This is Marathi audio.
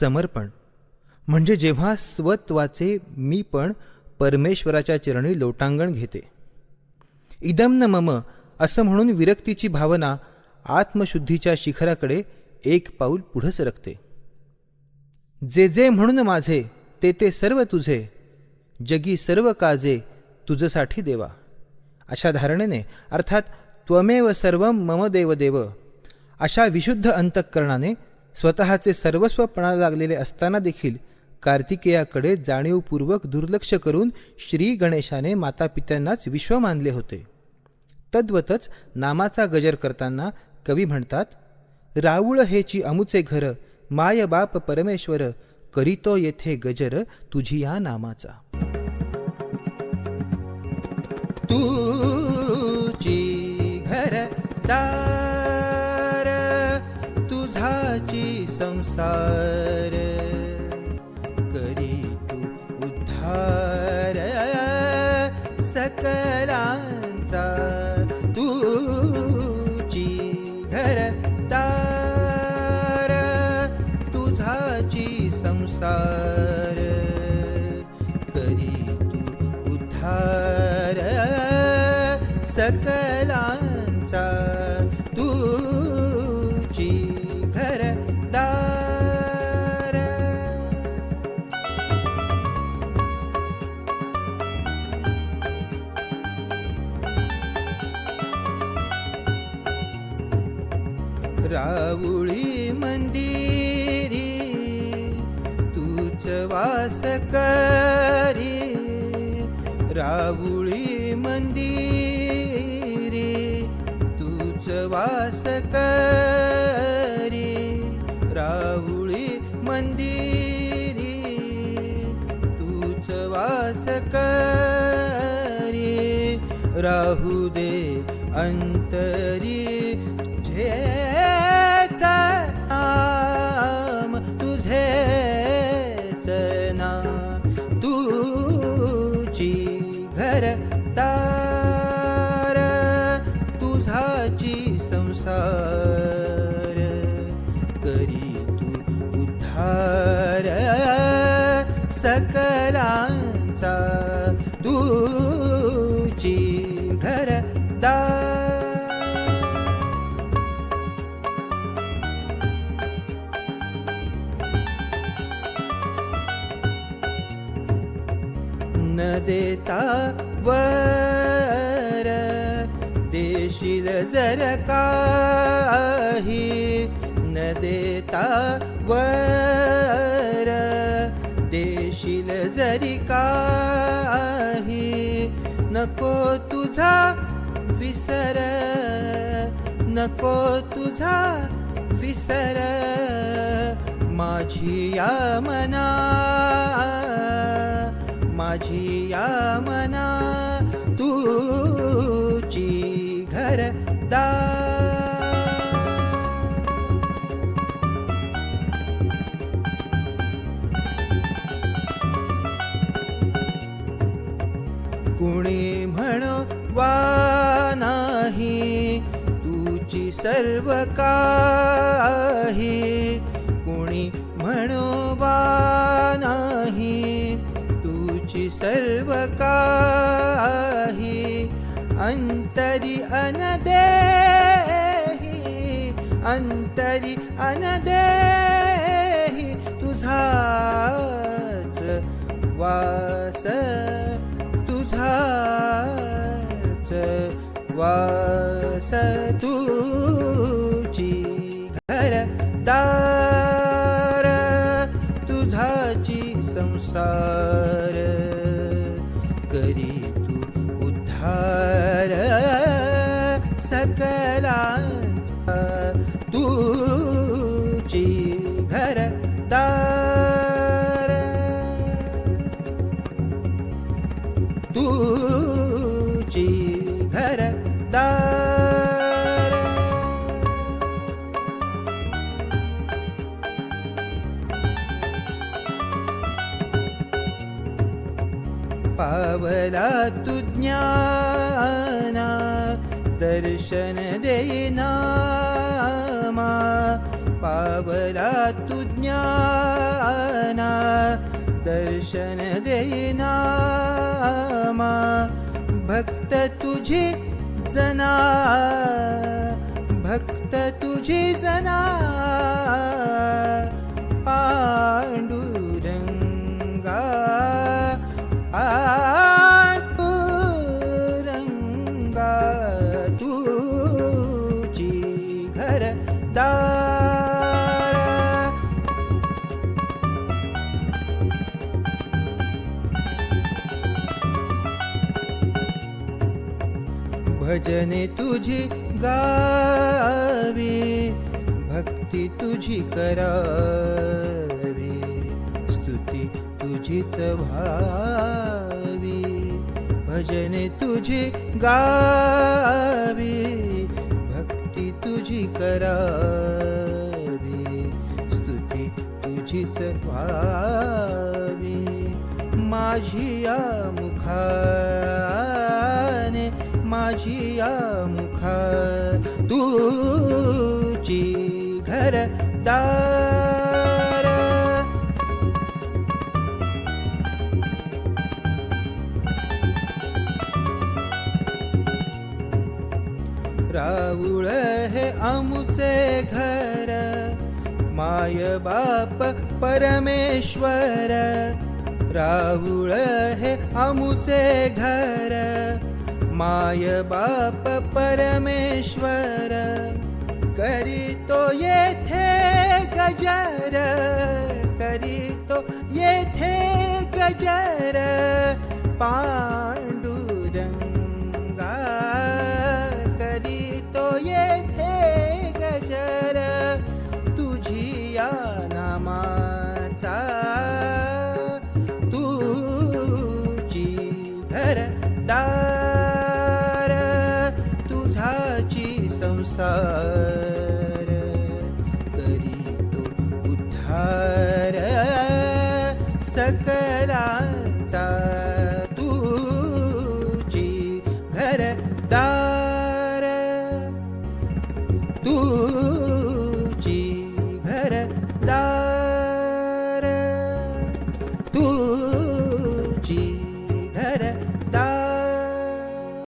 समर्पण. म्हणजे जेव्हा स्वत्वाचे मी पण परमेश्वराच्या चरणी लोटांगण घेते. इदम न मम असं म्हणून विरक्तीची भावना आत्मशुद्धीच्या शिखराकडे एक पाऊल पुढं सरकते. जे जे म्हणून माझे ते ते सर्व तुझे. जगी सर्व काजे तुझसाठी देवा. अशा धारणेने अर्थात त्वमेव सर्व मम देव देव अशा विशुद्ध अंतःकरणाने स्वतःचे सर्वस्व पणाला लागलेले असताना देखील कार्तिकेयाकडे जाणीवपूर्वक दुर्लक्ष करून श्री गणेशाने मातापित्यांनाच विश्व मानले होते. तद्वतच नामाचा गजर करताना कवी म्हणतात राऊळ हेची अमुचे घर माय बाप परमेश्वर करीतो येथे गजर तुझी या नामाचा. सा राऊळी मंदिरी तूच वास करी. राऊळी मंदिरी तूच वास करी. राऊळी मंदिरी तूच वास करी. राहू दे अंतर देता वर देशील जर काही. न देता वर देशील जरी काही. नको तुझा विसर. नको तुझा विसर. माझी या मना माझी या मना तुची घर कुणी सर्व काही कोणी म्हणो नाही. तुझी सर्व काही अंतरी अनदेही अंतरी अनदेही तुझाच वास तुझाच वास. संसार पावला तू ज्ञाना दर्शन देना मा. पावला तू ज्ञाना दर्शन देना मा. भक्त तुझी जना भक्त तुझी जना. भजने तुझी गावी भक्ती तुझी करावी स्तुती तुझीच भावी भजने तुझी गावी भक्ती तुझी करावी स्तुती तुझीच भावी माझी या मुखा माझी या तूची घर दार. राऊळ हे आमुचे घर. माय बाप परमेश्वर. राऊळ हे आमुचे घर. माय बाप परमेश्वर करीतो येथे गजर करीतो येथे गजर पा तुझाची